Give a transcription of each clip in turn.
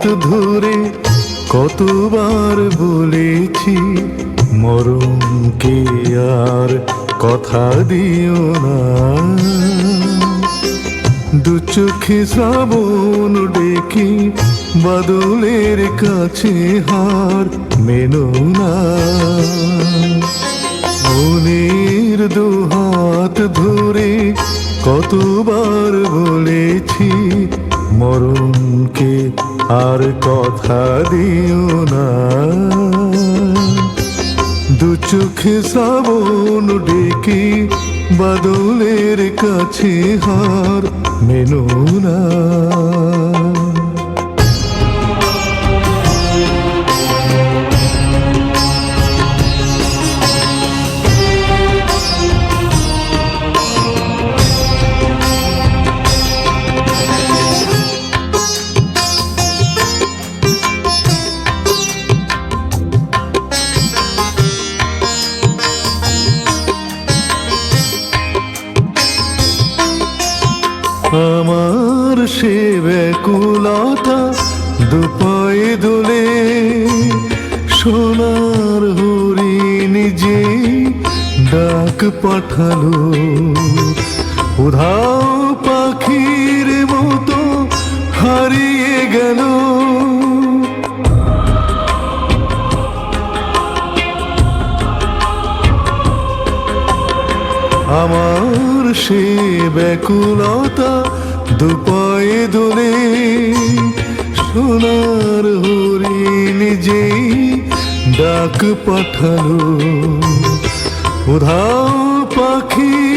হাত ধরে কতবার বলেছি মরণকে আর কথা দিও না। দু চোখে শ্রাবণ ডেকে বাদলের কাছে হার মেনো না। মনের দু হাত ধরে কতবার বলেছি মরণকে আর কথা দিও না। দু চোখে ডেকে বাদলের কাছে হার মেনো না। আমার সে ব্যাকুলতা দুপায়ে দোলে সোনার হরিণ যে ডাক পাঠালো। উধাও পাখির মতো হারিয়ে গেল। আমার সে ব্যাকুলতা দুপায়ে দোলে সোনার হরিণ যেই ডাক পাঠালো। উধাও পাখির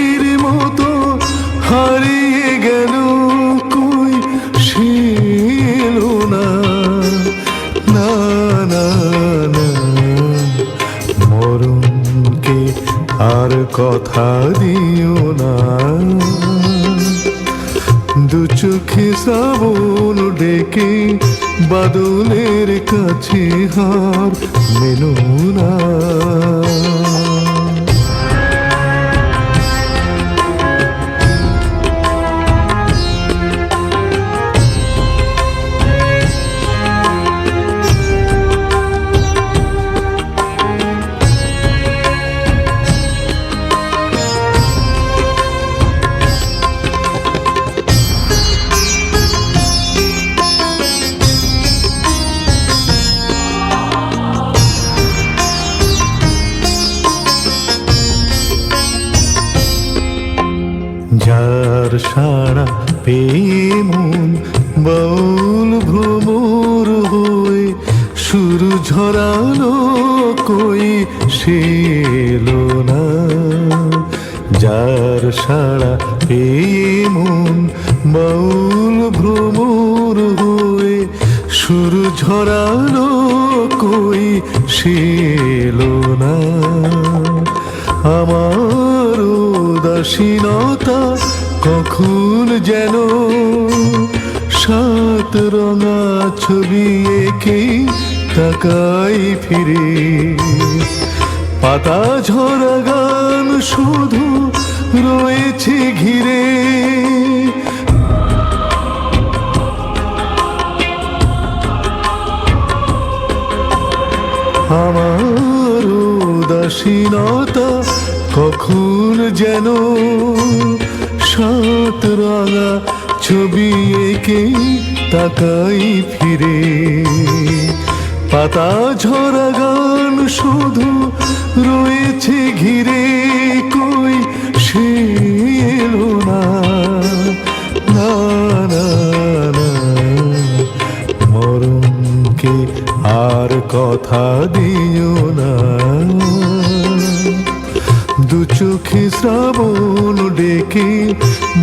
কথা দিও না। দু চোখে শ্রাবণ ডেকে বাদলের কাছে হার মেনো না। যার সারা মন বাউল ভ্রমর হয়ে সুর ঝরালো কই সে এলো না। যার সারা মন বাউল ভ্রমর হয়ে সুর ঝরালো কই সে এলো না। আমার উদাসীনতা কখন যেন সাত রঙা ছবি এঁকে তাকাই ফিরে। পাতা ঝরা গান শুধু রয়েছে ঘিরে। আমার উদাসীনতা কখন যেন সাত রাঙা ছবি এঁকে তাকাই ফিরে। পাতা ঝরা গান শুধু রয়েছে ঘিরে, কই সে এলো না, মরণকে আর কথা দিও না। দু চোখে শ্রাবণ ডেকে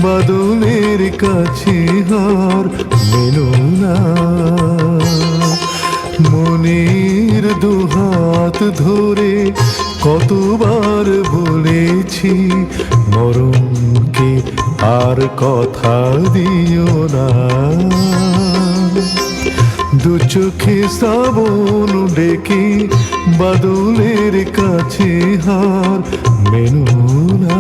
বাদলের কাছে হার মেনো না। মনের দুহাত ধরে কতবার বলেছি, মরণকে আর কথা দিও না। দু চোখে শ্রাবণ ডেকে বাদলের কাছে হার মেনুনা।